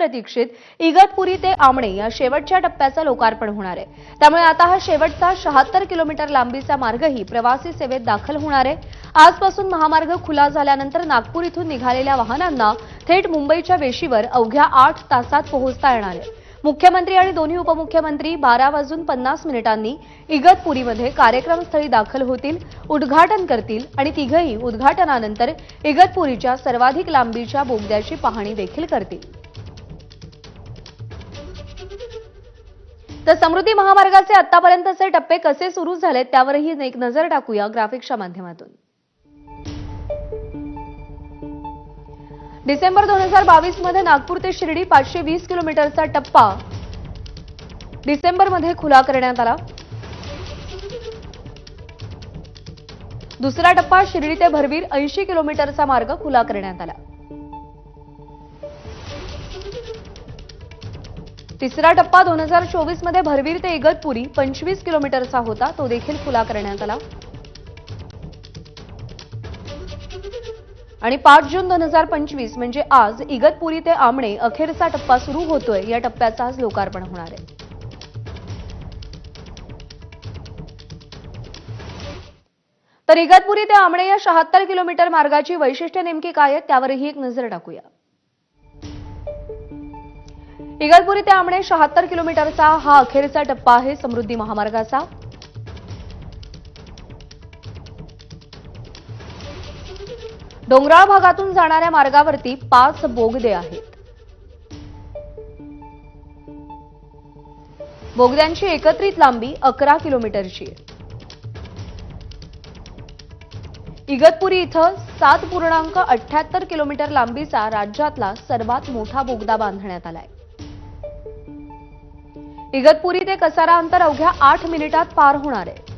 बहुप्रतीक्षित इगतपुरी ते आमणे या शेवटच्या टप्प्याचं लोकार्पण होणार आहे. त्यामुळे आता हा शेवटचा शहात्तर किलोमीटर लांबीचा मार्गही प्रवासी सेवेत दाखल होणार आहे. आजपासून महामार्ग खुला झाल्यानंतर नागपूर इथून निघालेल्या वाहनांना थेट मुंबईच्या वेशीवर अवघ्या आठ तासात पोहोचता येणार आहे. मुख्यमंत्री आणि दोन्ही उपमुख्यमंत्री बारा वाजून पन्नास मिनिटांनी इगतपुरीमध्ये कार्यक्रमस्थळी दाखल होतील उद्घाटन करतील आणि तिघही उद्घाटनानंतर इगतपुरीच्या सर्वाधिक लांबीच्या बोगद्याची पाहणी देखील करतील. तर समृद्धी महामार्गाचे आतापर्यंतचे टप्पे कसे सुरू झालेत त्यावरही एक नजर टाकूया ग्राफिक्सच्या माध्यमातून. डिसेंबर दोन हजार बावीसमध्ये नागपूर ते शिर्डी पाचशे वीस किलोमीटरचा टप्पा डिसेंबरमध्ये खुला करण्यात आला. दुसरा टप्पा शिर्डी ते भरवीर ऐंशी किलोमीटरचा मार्ग खुला करण्यात आला. तिसरा टप्पा दोन हजार चोवीसमध्ये भरवीर ते इगतपुरी पंचवीस किलोमीटरचा होता तो देखील खुला करण्यात आला. आणि पाच जून दोन हजार पंचवीस म्हणजे आज इगतपुरी ते आमणे अखेरचा टप्पा सुरू होतोय या टप्प्याचं आज लोकार्पण होणार आहे. तर इगतपुरी ते आमणे या शहात्तर किलोमीटर मार्गाची वैशिष्ट्य नेमकी काय आहेत त्यावरही एक नजर टाकूया. इगतपुरी ते आमणे शहात्तर किलोमीटरचा हा अखेरचा टप्पा आहे समृद्धी महामार्गाचा. डोंगराळ भागातून जाणाऱ्या मार्गावरती पाच बोगदे आहेत. बोगद्यांची एकत्रित लांबी अकरा किलोमीटरची आहे. इगतपुरी इथं सात पूर्णांक अठ्याहत्तर किलोमीटर लांबीचा राज्यातला सर्वात मोठा बोगदा बांधण्यात आलाय. इगतपुरी ते कसारा अंतर अवघ्या आठ मिनिटात पार होणार आहे.